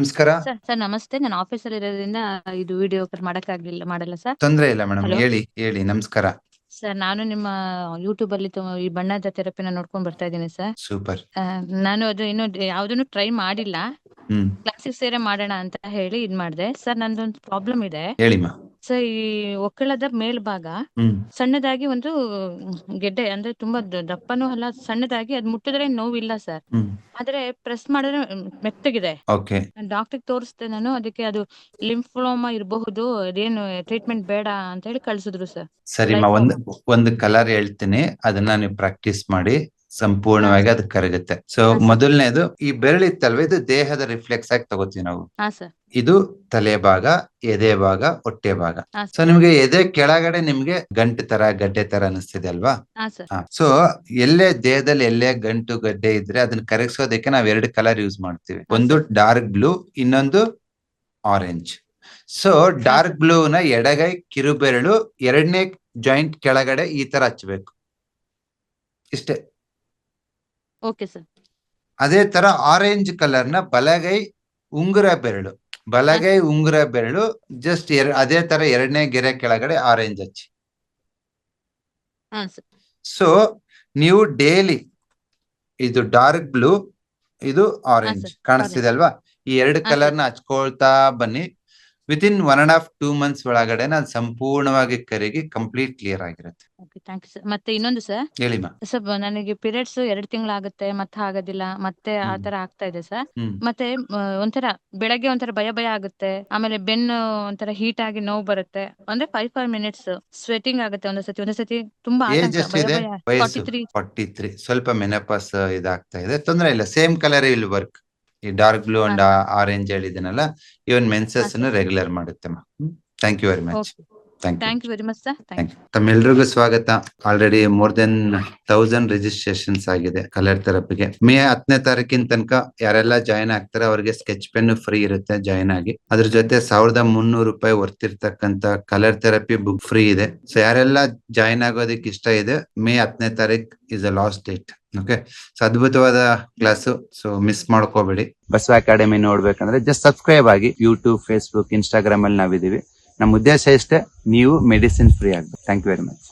ನಮಸ್ಕಾರ. Sir sir ನಮಸ್ತೆ. ನಾನು ಆಫೀಸಲ್ಲಿ ಇರೋದ್ರಿಂದ ಇದು ವಿಡಿಯೋ ಮಾಡಕ್ಕಾಗ್ಲಿಲ್ಲ ಮಾಡಲ್ಲ ಸರ್. ತೊಂದ್ರೆ ಇಲ್ಲ ಮೇಡಮ್. ಹೇಳಿ ಹೇಳಿ ನಮಸ್ಕಾರ. ಸರ್ ನಾನು ನಿಮ್ಮ ಯೂಟ್ಯೂಬ್ ಅಲ್ಲಿ ಈ ಬಣ್ಣದ ಥೆರಪಿನ ನೋಡ್ಕೊಂಡ್ ಬರ್ತಾ ಇದ್ದೀನಿ ಸರ್. ಸೂಪರ್. ನಾನು ಅದು ಇನ್ನು ಯಾವ್ದನ್ನು ಟ್ರೈ ಮಾಡಿಲ್ಲ. ಕ್ಲಾಸಿಗೆ ಸೇರೆ ಮಾಡೋಣ ಅಂತ ಹೇಳಿ ಇದ್ ಮಾಡಿದೆ ಸರ್ ನಂದೊಂದು ಪ್ರಾಬ್ಲಮ್ ಇದೆ. ಹೇಳಿಮ್ಮ ಸರ್ ಈ ಒಕ್ಕಳದ ಮೇಲ್ಭಾಗ ಸಣ್ಣದಾಗಿ ಒಂದು ಗೆಡ್ಡೆ ಅಂದ್ರೆ ತುಂಬಾ ದಪ್ಪನು ಅಲ್ಲ ಸಣ್ಣದಾಗಿ ಅದ್ ಮುಟ್ಟಿದ್ರೆ ನೋವಿಲ್ಲ ಸರ್. ಆದ್ರೆ ಪ್ರೆಸ್ ಮಾಡಿದ್ರೆ ಮೆತ್ತಗಿದೆ. ಡಾಕ್ಟರ್ ತೋರಿಸ್ದೆ ನಾನು ಅದಕ್ಕೆ ಅದು ಲಿಂಫ್ಲೋಮಾ ಇರಬಹುದು ಅದೇನು ಟ್ರೀಟ್ಮೆಂಟ್ ಬೇಡ ಅಂತ ಹೇಳಿ ಕಳ್ಸಿದ್ರು ಸರ್. ಸರಿ ಒಂದು ಕಲರ್ ಹೇಳ್ತೀನಿ ಅದನ್ನ ನೀವು ಪ್ರಾಕ್ಟೀಸ್ ಮಾಡಿ. ಸಂಪೂರ್ಣವಾಗಿ ಅದು ಕರಗುತ್ತೆ. ಸೊ ಮೊದಲನೇದು ಈ ಬೆರಳಿತ್ತಲ್ವ ಇದು ದೇಹದ ರಿಫ್ಲೆಕ್ಸ್ ಆಗಿ ತಗೋತೀವಿ ನಾವು. ಇದು ತಲೆ ಭಾಗ ಎದೆ ಭಾಗ ಹೊಟ್ಟೆ ಭಾಗ. ಸೊ ನಿಮ್ಗೆ ಎದೆ ಕೆಳಗಡೆ ನಿಮ್ಗೆ ಗಂಟು ತರ ಗಡ್ಡೆ ತರ ಅನಿಸ್ತಿದೆ ಅಲ್ವಾ? ಸೊ ಎಲ್ಲೇ ದೇಹದಲ್ಲಿ ಎಲ್ಲೇ ಗಂಟು ಗಡ್ಡೆ ಇದ್ರೆ ಅದನ್ನ ಕರಗಿಸೋದಕ್ಕೆ ನಾವ್ ಎರಡು ಕಲರ್ ಯೂಸ್ ಮಾಡ್ತೀವಿ. ಒಂದು ಡಾರ್ಕ್ ಬ್ಲೂ ಇನ್ನೊಂದು ಆರೆಂಜ್ ಸೊ ಡಾರ್ಕ್ ಬ್ಲೂ ನ ಎಡಗೈ ಕಿರುಬೆರಳು ಎರಡನೇ ಜಾಯಿಂಟ್ ಕೆಳಗಡೆ ಈ ತರ ಹಚ್ಬೇಕು ಇಷ್ಟೇ. ಓಕೆ ಸರ್ ಅದೇ ತರ ಆರೆಂಜ್ ಕಲರ್ನ ಬಲಗೈ ಉಂಗುರ ಬೆರಳು. ಬಲಗೈ ಉಂಗುರ ಬೆರಳು ಜಸ್ಟ್ ಅದೇ ತರ ಎರಡನೇ ಗೆರೆ ಕೆಳಗಡೆ ಆರೆಂಜ್ ಹಚ್ಚಿ. ಸೊ ನೀವು ಡೇಲಿ ಇದು ಡಾರ್ಕ್ ಬ್ಲೂ ಇದು ಆರೆಂಜ್. ಕಾಣಿಸ್ತಿದೆ ಅಲ್ವಾ? ಈ ಎರಡು ಕಲರ್ನ ಹಚ್ಕೊಳ್ತಾ ಬನ್ನಿ. Within one and half two months ಒಳಗಡೆ ನಾನು ಸಂಪೂರ್ಣವಾಗಿ ಕರಗಿ ಕಂಪ್ಲೀಟ್ ಕ್ಲಿಯರ್ ಆಗಿರುತ್ತೆ. ಥ್ಯಾಂಕ್ ಯು ಸರ್ ಮತ್ತೆ ಇನ್ನೊಂದು ಸರ್ ಹೇಳಿಮ್ಮ ಸರ್ ನನಗೆ ಪೀರಿಯಡ್ಸ್ ಎರಡು ತಿಂಗಳಾಗುತ್ತೆ ಮತ್ತೆ ಆಗೋದಿಲ್ಲ ಮತ್ತೆ ಆತರ ಆಗ್ತಾ ಇದೆ ಸರ್ ಮತ್ತೆ ಒಂಥರ ಬೆಳಗ್ಗೆ ಒಂಥರ ಭಯ ಭಯ ಆಗುತ್ತೆ ಆಮೇಲೆ ಬೆನ್ನು ಒಂಥರ ಹೀಟ್ ಆಗಿ ನೋವು ಬರುತ್ತೆ. ಅಂದ್ರೆ ಫೈವ್ ಫೈವ್ ಮಿನಿಟ್ಸ್ ಸ್ವೆಟಿಂಗ್ ಆಗುತ್ತೆ ಒಂದೊಂದ್ಸತಿ ಒಂದೊಂದ್ಸತಿ ತುಂಬಾ ಫಾರ್ಟಿ ತ್ರೀ ಸ್ವಲ್ಪ ಮೆನಪಸ್ ಇದಾಗ್ತಾ ಇದೆ. ತೊಂದ್ರೆ ಇಲ್ಲ ಸೇಮ್ ಕಲರ್ ಇಲ್ಲಿ ವರ್ಕ್ ಈ ಡಾರ್ಕ್ ಬ್ಲೂ ಅಂಡ್ ಆರೆಂಜ್ ಹೇಳಿದನಲ್ಲ ಇವನ್ ಮೆನ್ಸಸ್ ರೆಗ್ಯುಲರ್ ಮಾಡುತ್ತೆ thank you very much thank you very much sir thank thank you ತಮ್ಮೆಲ್ರಿಗೂ ಸ್ವಾಗತ. Already more than thousand registrations ಆಗಿದೆ ಕಲರ್ ಥೆರಪಿಗೆ ಮೇ ಹತ್ತನೇ ತಾರೀಕಿನ ತನಕ ಯಾರೆಲ್ಲ ಜಾಯಿನ್ ಆಗ್ತಾರೆ ಅವ್ರಿಗೆ ಸ್ಕೆಚ್ ಪೆನ್ ಫ್ರೀ ಇರುತ್ತೆ ಜಾಯಿನ್ ಆಗಿ. ಅದ್ರ ಜೊತೆ ಸಾವಿರದ ಮುನ್ನೂರು ರೂಪಾಯಿ ವರ್ತಿರ್ತಕ್ಕಂತ ಕಲರ್ ಥೆರಪಿ ಬುಕ್ ಫ್ರೀ ಇದೆ. ಸೊ ಯಾರೆಲ್ಲ ಜಾಯಿನ್ ಆಗೋದಕ್ಕೆ ಇಷ್ಟ ಇದೆ ಮೇ ಹತ್ತನೇ ತಾರೀಕ್ is a last date okay so ಅದ್ಭುತವಾದ ಕ್ಲಾಸ್ ಸೊ ಮಿಸ್ ಮಾಡ್ಕೋಬೇಡಿ. ಬಸವ ಅಕಾಡೆಮಿ ನೋಡ್ಬೇಕಂದ್ರೆ ಜಸ್ಟ್ ಸಬ್ಸ್ಕ್ರೈಬ್ ಆಗಿ ಯೂಟ್ಯೂಬ್ ಫೇಸ್ಬುಕ್ ಇನ್ಸ್ಟಾಗ್ರಾಮ್ ಅಲ್ಲಿ ನಾವಿದೀವಿ ನಮ್ಮ ಉದ್ದೇಶ ಇಷ್ಟೇ ನೀವು ಮೆಡಿಸಿನ್ ಫ್ರೀ ಆಗ್ಬೇಕು. Thank you very much